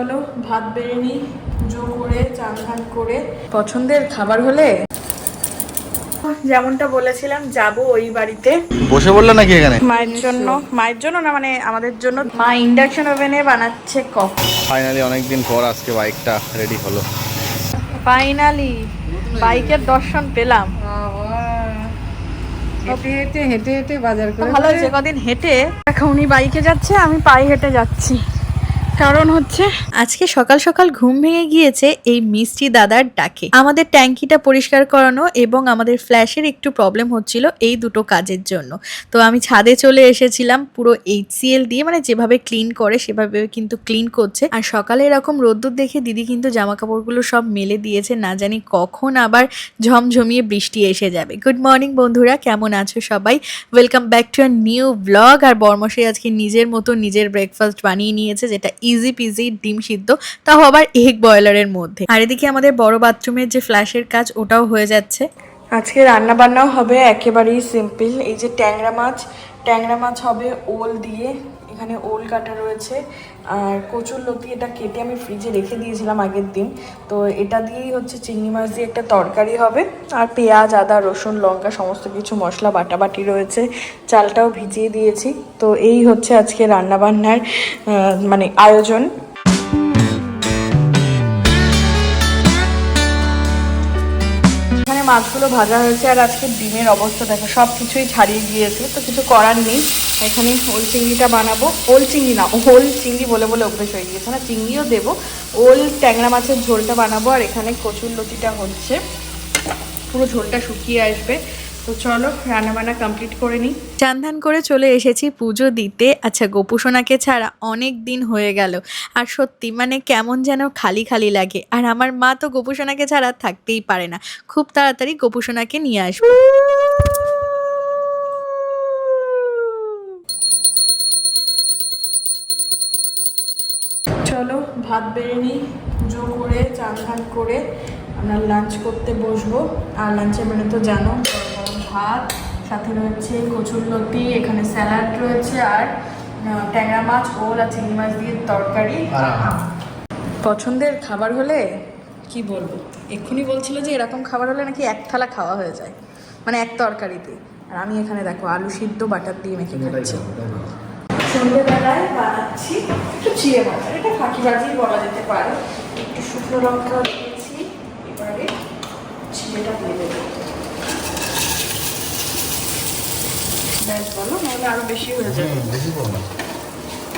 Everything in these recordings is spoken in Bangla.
চলো ভাত বেড়ে নিই পুজো করে চান ধান করে। পছন্দের খাবার হলে? যেমনটা বলেছিলাম যাব ওই বাড়িতে। বসে বললে নাকি এখানে? মায়ের জন্য মায়ের জন্য না মানে আমাদের জন্য। মা ইন্ডাকশন ওভেনে বানাচ্ছে কফি। ফাইনালি অনেকদিন পর আজকে বাইকটা রেডি হলো। ফাইনালি বাইকের দর্শন পেলাম। হেঁটে হেঁটে হেঁটে হেঁটে বাজার করে ভালো হয়েছে কদিন হেঁটে। এখন উনি বাইকে যাচ্ছে আমি পায়ে হেঁটে যাচ্ছি। কারণ হচ্ছে আজকে সকাল সকাল ঘুম ভেঙে গিয়েছে এই মিষ্টি দাদার ডাকে। আমাদের ট্যাঙ্কিটা পরিষ্কার করানো এবং আমাদের ফ্ল্যাশের একটু প্রবলেম হচ্ছিল এই দুটো কাজের জন্য। তো আমি ছাদে চলে এসেছিলাম পুরো এইচসিএল দিয়ে মানে যেভাবে ক্লিন করে সেভাবে কিন্তু ক্লিন করছে। আর সকালে এরকম রোদ্দুর দেখে দিদি কিন্তু জামা কাপড়গুলো সব মেলে দিয়েছে, না জানি কখন আবার ঝমঝমিয়ে বৃষ্টি এসে যাবে। গুড মর্নিং বন্ধুরা, কেমন আছো সবাই? Welcome back to our new blog আর বর্মশাই আজকে নিজের মতো নিজের ব্রেকফাস্ট বানিয়ে নিয়েছে, যেটা ইজি পিজি ডিম সিদ্ধ, তাও আবার এগ বয়লারের মধ্যে। আর এদিকে আমাদের বড় বাথরুমের যে ফ্ল্যাশের কাজ, ওটাও হয়ে যাচ্ছে। আজকে রান্না বান্নাও হবে একেবারেই সিম্পল এই যে ট্যাংরা মাছ ট্যাংরা মাছ হবে, ওল দিয়ে এখানে ওল কাটা রয়েছে। আর কচুর লতি এটা কেটে আমি ফ্রিজে রেখে দিয়েছিলাম আগের দিন। তো এটা দিয়েই হচ্ছে চিংড়ি মাছ দিয়ে একটা তরকারি হবে। আর পেঁয়াজ, আদা, রসুন, লঙ্কা সমস্ত কিছু মশলা, বাটাবাটি রয়েছে। চালটাও ভিজিয়ে দিয়েছি। তো এই হচ্ছে আজকে রান্নাবান্নার মানে আয়োজন। মাছগুলো ভাজা হয়েছে আর আজকে ডিমের অবস্থা দেখো সব কিছুই ছাড়িয়ে গিয়েছে, তো কিছু করার নেই। এখানে ওল চিংড়িটা বানাবো। ওল চিংড়ি না, ওল চিংড়ি বলে বলে অভ্যেস হয়ে গিয়েছে। না, চিংড়িও দেবো। ওল ট্যাংরা মাছের ঝোলটা বানাবো আর এখানে কচুর লতিটা হচ্ছে। পুরো ঝোলটা শুকিয়ে আসবে। তো চলো রান্নাবান্না কমপ্লিট করে নিই। চান্ধান করে চলে এসেছি পুজো দিতে। আচ্ছা গোপুসোনাকে ছাড়া অনেক দিন হয়ে গেল। আর সত্যি মানে কেমন যেন খালি খালি লাগে। আর আমার মা তো গোপুসোনাকে ছাড়া থাকতেই পারে না। খুব তাড়াতাড়ি গোপুসোনাকে নিয়ে আসবে। চলো ভাত বেড়ে নিই পুজো করে চান করে আমরা লাঞ্চ করতে বসবো। আর লাঞ্চের মানে তো জানো। ভাত সাথে রয়েছে কচুর লতি এখানে স্যালাড রয়েছে আর ট্যাংরা মাছ ওল আর চিংড়ি মাছ দিয়ে তরকারি। পছন্দের খাবার হলে কি বলব? এক্ষুনি বলছিল যে এরকম খাবার হলে নাকি এক থালা খাওয়া হয়ে যায় মানে এক তরকারিতে। আর আমি এখানে দেখো আলু সিদ্ধ বাটার দিয়ে মেখে খাচ্ছি। সন্ধ্যেবেলায় বানাচ্ছি একটু চিড়ে ভাজা এটা ফাঁকি ভাজি বলা যেতে পারে। একটু শুকনো লঙ্কা দিয়েছি এবারে চিড়েটা দিয়ে দেবো। ব্যাস বলো নাহলে আরও বেশি হয়ে যাবে।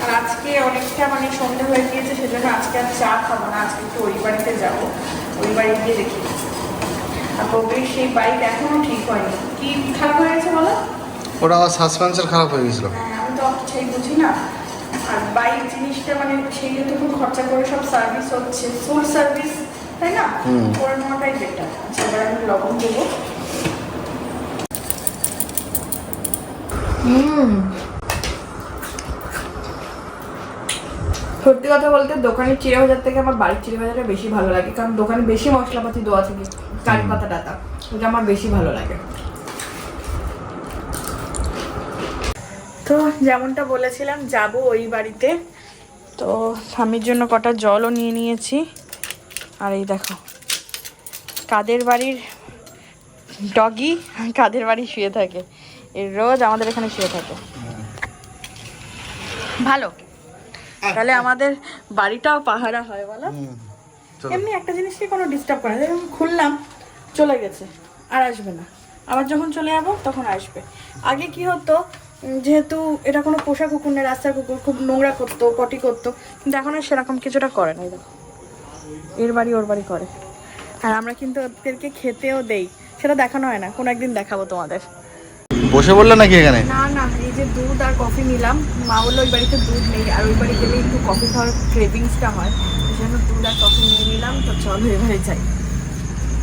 আর আজকে অনেকটা মানে হয়ে গিয়েছে সেজন্য আজকে আর চা খাব না আজকে একটু ওই বাড়িতে যাব ওই বাড়ি গিয়ে দেখি। আর প্রবীর সেই বাইক এখনও ঠিক হয়নি। কি খারাপ হয়ে গেছে বলো? ওটা আমার সাসপেন্সার খারাপ হয়ে গেছিল। হ্যাঁ, আমি তো সেই বুঝি না। আর বাইক জিনিসটা মানে সেই খরচা করে সব সার্ভিস হচ্ছে। ফুল সার্ভিস তাই না? করে নেওয়াটাই বেটার আচ্ছা আমি লবণ দেবো। সত্যি কথা বলতে দোকানের চিড়ে ভাজার থেকে আমার বাড়ির চিড়ে ভাজাটা বেশি ভালো লাগে, কারণ দোকানে বেশি মশলাপাতি দেওয়া থাকে কারি পাতা টাতা ওটা আমার বেশি ভালো লাগে। তো যেমনটা বলেছিলাম, যাব ওই বাড়িতে। তো স্বামীর জন্য কটা জলও নিয়ে নিয়েছি। আর এই দেখো, কাদের বাড়ির ডগি কাদের বাড়ি শুয়ে থাকে। রোজ আমাদের এখানে শুয়ে থাকে। ভালো। তাহলে আমাদের বাড়িটাও পাহারা হয় বলো। এমনি একটা জিনিসকে কোনো ডিস্টার্ব করে না। খুললাম চলে গেছে আর আসবে না। আবার যখন চলে যাব তখন আসবে। আগে কি হতো যেহেতু এটা কোনো পোষা কুকুর নেই রাস্তার কুকুর খুব নোংরা করতো পটি করতো কিন্তু এখন আর সেরকম কিছুটা করে না। দেখো এর বাড়ি ওর বাড়ি করে। আর আমরা কিন্তু ওদেরকে খেতেও দেই। সেটা দেখানো হয় না। কোনো একদিন দেখাবো তোমাদের। বসে বললে নাকি এখানে? না না এই যে দুধ আর কফি নিলাম। মা বলল ওই বাড়িতে দুধ নেই আর ওই বাড়ি গেলে একটু কফি খাওয়ার ক্রেভিংসটা হয়। সেই জন্য দুধ আর কফি নিয়ে নিলাম তো চলো এবারে যাই।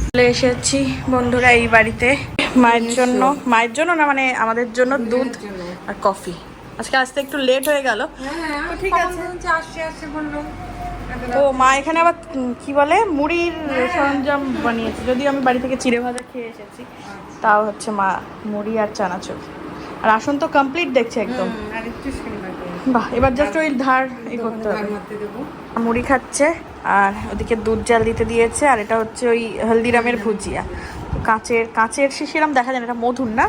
চলে এসেছি বন্ধুরা এই বাড়িতে। মায়ের জন্য মায়ের জন্য না মানে আমাদের জন্য দুধ আর কফি। আজকে আসতে একটু লেট হয়ে গেল। তো ঠিক আছে। আসছে আসছে বলল। ও মা এখানে আবার কি বলে মুড়ির সরঞ্জাম বানিয়েছে। যদিও আমি বাড়ি থেকে চিড়ে ভাজা খেয়ে এসেছি তাও হচ্ছে মা মুড়ি আর চানাচুর। আর আসন তো কমপ্লিট দেখছে একদম। বাহ এবার জাস্ট ওই ধার ই করতে হবে। মুড়ি খাচ্ছে আর ওদিকে দুধ জাল দিতে দিয়েছে আর এটা হচ্ছে ওই হলদিরামের ভুজিয়া। তো কাঁচের কাঁচের শিশিরাম দেখা যায় এটা মধুর না?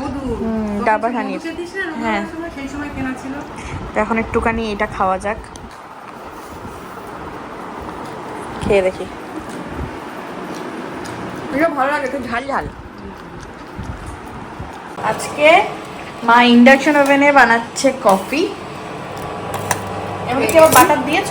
মধু হুম, তখন ডাবা তুই হানির। হ্যাঁ। তো এখন একটুখানি এটা খাওয়া যাক। খেয়ে দেখি। ভালো লাগে একটু ঝাল ঝাল। আজকে মা ইন্ডাকশন ওভেনে বানাচ্ছে কফি এবার কেউ বাটার দিয়েছ?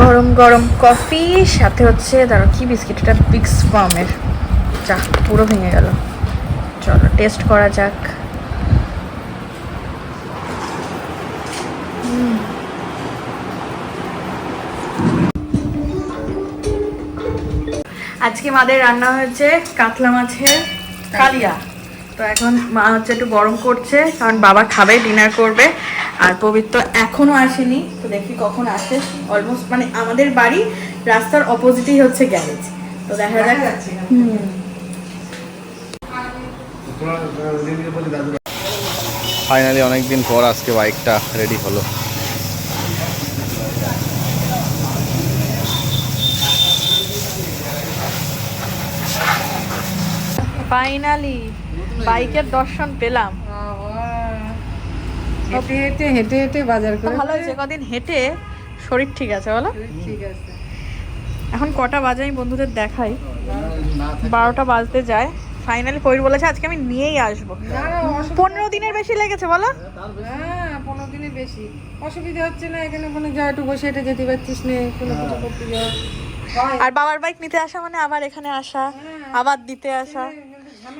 গরম গরম কফি সাথে হচ্ছে ধরো কি বিস্কিট এটা বিক্স ফার্মের যা পুরো ভেঙে গেল। চলো টেস্ট করা যাক। আজকে মাদের রান্না হয়েছে কাতলা মাছের কালিয়া। তো এখন মা হচ্ছে একটু গরম করছে কারণ বাবা খাবে ডিনার করবে আর পবিত্র এখনও আসেনি। তো দেখি কখন আসে। অলমোস্ট মানে আমাদের বাড়ি রাস্তার অপোজিটেই হচ্ছে গ্যারেজ তো দেখা যাক। যাচ্ছে হুম। ফাইনালি অনেকদিন পর আজকে বাইকটা রেডি হলো। ফাইনালি বাইকের দর্শন পেলাম। হেঁটে হেঁটে হেঁটে হেঁটে বাজার করে ভালো হয়েছে কদিন হেঁটে শরীর ঠিক আছে বলো? ঠিক আছে। এখন কটা বাজে আমি বন্ধুদের দেখাই। বারোটা বাজতে যায়। ফাইনালি কবির বলেছে আজকে আমি নিয়েই আসব। পনেরো দিনের বেশি লেগেছে বলো। হ্যাঁ পনেরো দিনের বেশি। অসুবিধা হচ্ছে না এখানে ওখানে যা একটু বসে হেঁটে যেতে পারছিস না কোনো কিছু করতে যাওয়া আর বাবার বাইক নিতে আসা মানে আবার এখানে আসা আবার দিতে আসা।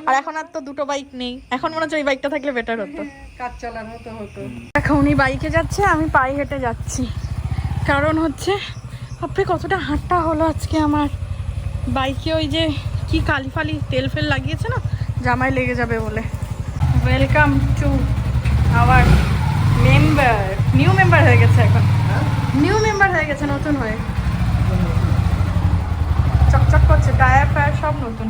আর এখন আর তো দুটো বাইক নেই। এখন মনে হচ্ছে ওই বাইকটা থাকলে বেটার হতো। কাজ চালার মতো হতো। এখন উনি বাইকে যাচ্ছে আমি পায়ে হেঁটে যাচ্ছি। কারণ হচ্ছে আপনি কতটা হাঁটটা হলো আজকে আমার। বাইকে ওই যে কি কালি ফালি তেল ফেল লাগিয়েছে না? জামায় লেগে যাবে বলে। Welcome to our member new member হয়ে গেছে এখন। নিউ মেম্বার হয়ে গেছে নতুন হয়ে। চকচক করছে টায়ার ফায়ার সব নতুন।